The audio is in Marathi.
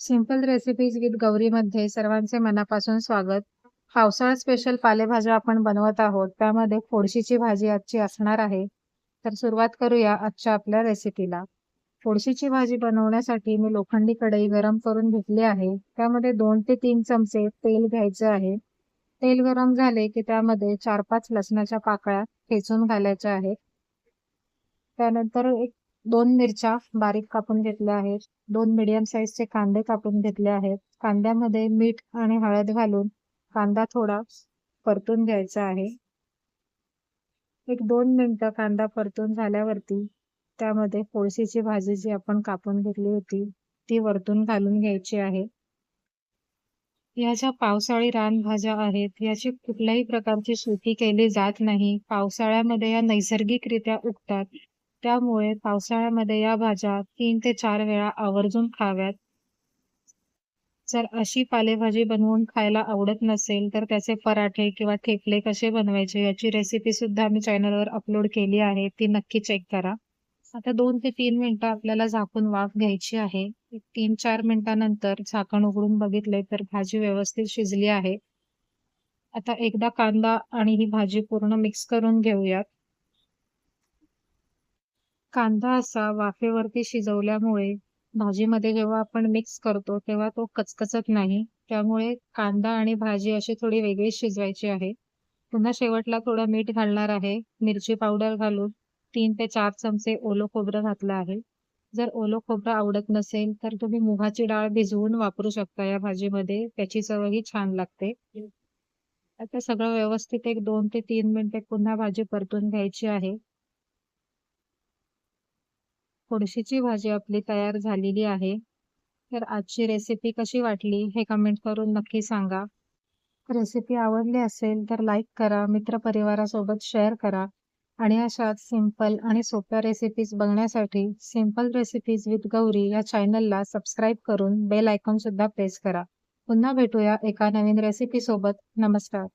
सिंपल रेसिपीज विथ गौरीमध्ये सर्वांचे मनापासून स्वागत. पावसाळा स्पेशल पालेभाज्या आपण बनवत आहोत. त्यामध्ये फोडशीची भाजी आजची असणार आहे. तर सुरुवात करूया आजच्या आपल्या रेसिपीला. फोडशीची भाजी बनवण्यासाठी मी लोखंडी कढई गरम करून घेतली आहे. त्यामध्ये दोन ते तीन चमचे तेल घ्यायचे आहे. तेल गरम झाले की त्यामध्ये 4-5 लसणाच्या पाकळ्या ठेचून घालायच्या आहेत. त्यानंतर एक दोन मिरच्या बारीक कापून घेतल्या आहेत. दोन मीडियम साईजचे कांदे कापून घेतले आहेत. कांद्यामध्ये मीठ आणि हळद घालून कांदा थोडा परतून घ्यायचा आहे. एक दोन मिनिटं कांदा परतून झाल्यावरती त्यामध्ये कोळशीची भाजी जी आपण कापून घेतली होती ती वरतून घालून घ्यायची आहे. या ज्या पावसाळी रानभाज्या आहेत याची कुठल्याही प्रकारची शेती केली जात नाही. पावसाळ्यामध्ये या नैसर्गिकरित्या उगतात. त्यामुळे पावसाळ्यामध्ये या भाज्या तीन ते चार वेळा आवर्जून खाव्यात. जर अशी पालेभाजी बनवून खायला आवडत नसेल तर त्याचे पराठे किंवा ठेपले कसे बनवायचे याची रेसिपी सुद्धा मी चॅनलवर अपलोड केली आहे. ती नक्की चेक करा. आता दोन ते तीन मिनिटं आपल्याला झाकून वाफ घ्यायची आहे. 3-4 मिनिटानंतर झाकण उघडून बघितले तर भाजी व्यवस्थित शिजली आहे. आता एकदा कांदा आणि ही भाजी पूर्ण मिक्स करून घेऊयात. कांदा असा वाफेवरती शिजवल्यामुळे भाजीमध्ये जेव्हा आपण मिक्स करतो तेव्हा तो कचकचत नाही. त्यामुळे कांदा आणि भाजी अशी थोडी वेगळी शिजवायची आहे. पुन्हा शेवटला थोडं मीठ घालणार आहे. मिरची पावडर घालून तीन ते चार चमचे ओलं खोबरं घातलं आहे. जर ओलं खोबरं आवडत नसेल तर तुम्ही मुगाची डाळ भिजवून वापरू शकता या भाजीमध्ये. त्याची चवही छान लागते. आता सगळं व्यवस्थित एक दोन ते तीन मिनिटे पुन्हा भाजी परतून घ्यायची आहे. कोळशीची भाजी आपली तयार झालेली आहे. तर आजची रेसिपी कशी वाटली हे कमेंट करून नक्की सांगा. रेसिपी आवडली असेल तर लाईक करा, मित्रपरिवारासोबत शेअर करा आणि अशाच सिंपल आणि सोप्या रेसिपीज बघण्यासाठी सिंपल रेसिपीज विथ गौरी या चॅनलला सबस्क्राईब करून बेल आयकॉन सुद्धा प्रेस करा. पुन्हा भेटूया एका नवीन रेसिपीसोबत. नमस्कार.